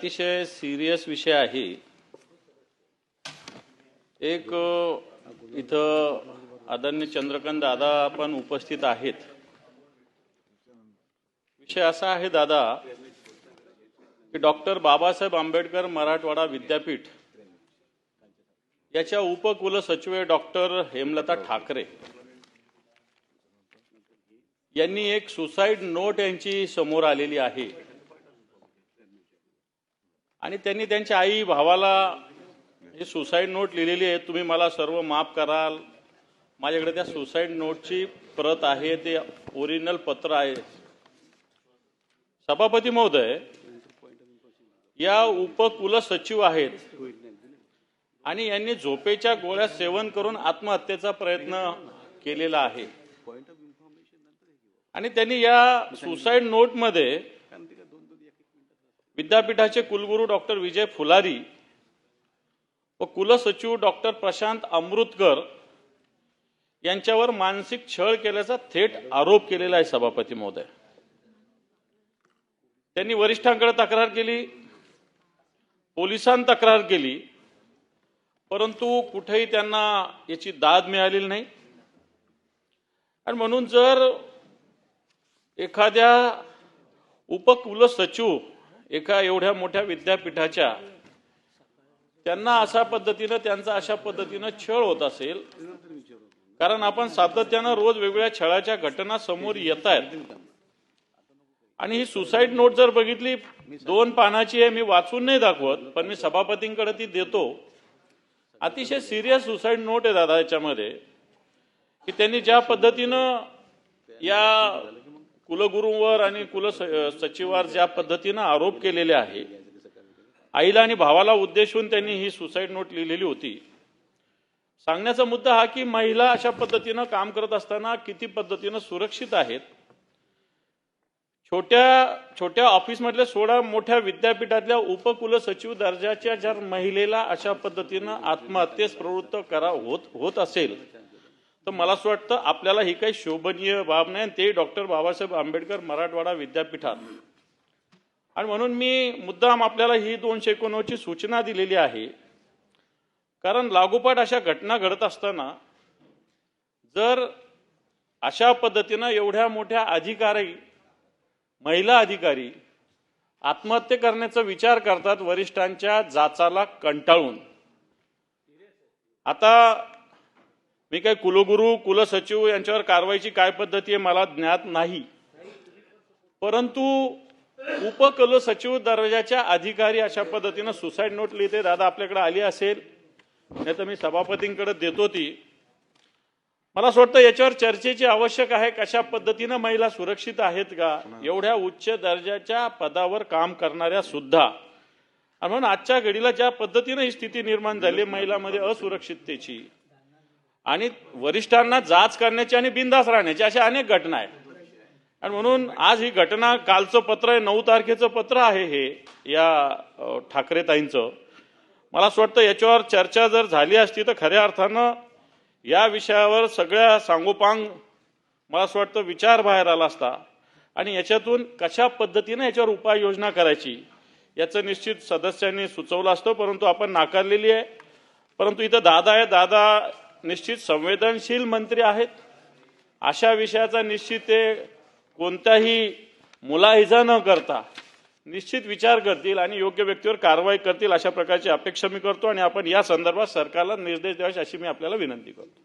अतिशय सिरियस विषय आहे. एक इथं आदरणीय चंद्रकांत दादा पण उपस्थित आहेत. विषय असा आहे दादा की डॉक्टर बाबासाहेब आंबेडकर मराठवाडा विद्यापीठ याच्या उपकुलसचिव डॉक्टर हेमलता ठाकरे. यांनी एक सुसाईड नोट यांची समोर आलेली आहे. आणि त्यांनी त्यांच्या आई भावाला हे सुसाईड नोट लिहिलेली आहे. तुम्ही मला सर्व माफ कराल. माझ्याकडे त्या सुसाईड नोटची प्रत आहे. ते ओरिजिनल पत्र आहे. सभापती महोदय या उपकुलसचिव आहेत आणि यांनी झोपेच्या गोळ्या सेवन करून आत्महत्येचा प्रयत्न केलेला आहे. आणि त्यांनी या सुसाईड नोटमध्ये विद्यापीठाचे कुलगुरू डॉक्टर विजय फुलारी व कुलसचिव डॉक्टर प्रशांत अमृतकर यांच्यावर मानसिक छळ केल्याचा थेट आरोप केलेला आहे सभापती महोदय. त्यांनी वरिष्ठांकडे तक्रार केली पोलिसांत तक्रार केली परंतु कुठेही त्यांना याची दाद मिळालेली नाही. आणि म्हणून जर एखाद्या उपकुलसचिव एका एवढ्या मोठ्या विद्यापीठाच्या त्यांना अशा पद्धतीनं त्यांचा अशा पद्धतीनं छळ होत असेल. कारण आपण सातत्यानं रोज वेगवेगळ्या छळाच्या घटना समोर येत आहेत आणि ही सुसाईड नोट जर बघितली दोन पानाची आहे मी वाचून नाही दाखवत पण मी सभापतींकडे ती देतो. अतिशय सिरियस सुसाईड नोट आहे दादा याच्यामध्ये की त्यांनी ज्या पद्धतीनं या कुलगुरूंवर आणि कुल सचिवावर ज्या पद्धतीनं आरोप केलेले आहे आईला आणि भावाला उद्देशून त्यांनी ही सुसाईड नोट लिहिलेली होती. सांगण्याचा मुद्दा हा की महिला अशा पद्धतीनं काम करत असताना किती पद्धतीनं सुरक्षित आहेत? छोट्या छोट्या ऑफिसमधल्या सोळा मोठ्या विद्यापीठातल्या उपकुलसचिव दर्जाच्या ज्या महिलेला अशा पद्धतीनं आत्महत्येस प्रवृत्त करा होत होत असेल तर मला असं वाटतं आपल्याला ही काही शोभनीय बाब नाही आणि ते डॉक्टर बाबासाहेब आंबेडकर मराठवाडा विद्यापीठात. आणि म्हणून मी मुद्दाम आपल्याला ही दोनशे एकोणनव्वदची सूचना दिलेली आहे. कारण लागोपाठ अशा घटना घडत असताना जर अशा पद्धतीनं एवढ्या मोठ्या अधिकारी महिला अधिकारी आत्महत्या करण्याचा विचार करतात वरिष्ठांच्या जाचाला कंटाळून. आता मी काय कुलगुरू कुलसचिव यांच्यावर कारवाईची काय पद्धती आहे मला ज्ञात नाही. परंतु उपकुलसचिव दर्जाच्या अधिकारी अशा पद्धतीनं सुसाईड नोट लिहिते. दादा आपल्याकडे आली असेल नाही तर मी सभापतींकडे देतो ती. मला असं वाटतं याच्यावर चर्चेची आवश्यक आहे कशा पद्धतीनं महिला सुरक्षित आहेत का? एवढ्या उच्च दर्जाच्या पदावर काम करणाऱ्या सुद्धा. म्हणून आजच्या घडीला ज्या पद्धतीनं ही स्थिती निर्माण झाली महिलामध्ये असुरक्षिततेची आणि वरिष्ठांना जाच करण्याची आणि बिंदास राहण्याची अशा अनेक घटना आहेत. आणि म्हणून आज ही घटना कालचं पत्र आहे नऊ तारखेचं पत्र आहे हे या ठाकरे ठाकरेताईंचं मला असं वाटतं याच्यावर चर्चा जर झाली असती तर खऱ्या अर्थानं या विषयावर सगळ्या सांगोपांग मला असं वाटतं विचार बाहेर आला असता. आणि याच्यातून कशा पद्धतीनं याच्यावर उपाययोजना करायची याचं निश्चित सदस्यांनी सुचवलं असतं परंतु आपण नाकारलेली आहे. परंतु इथं दादा आहे दादा निश्चित संवेदनशील मंत्री आहेत. अशा विषयाचा निश्चित ते कोणताही मुलाहिजा न करता निश्चित विचार करतील आणि योग्य व्यक्तीवर कारवाई करतील अशा प्रकारची अपेक्षा मी करतो आणि आपण या संदर्भात सरकारला निर्देश द्यावे अशी मी आपल्याला विनंती करतो.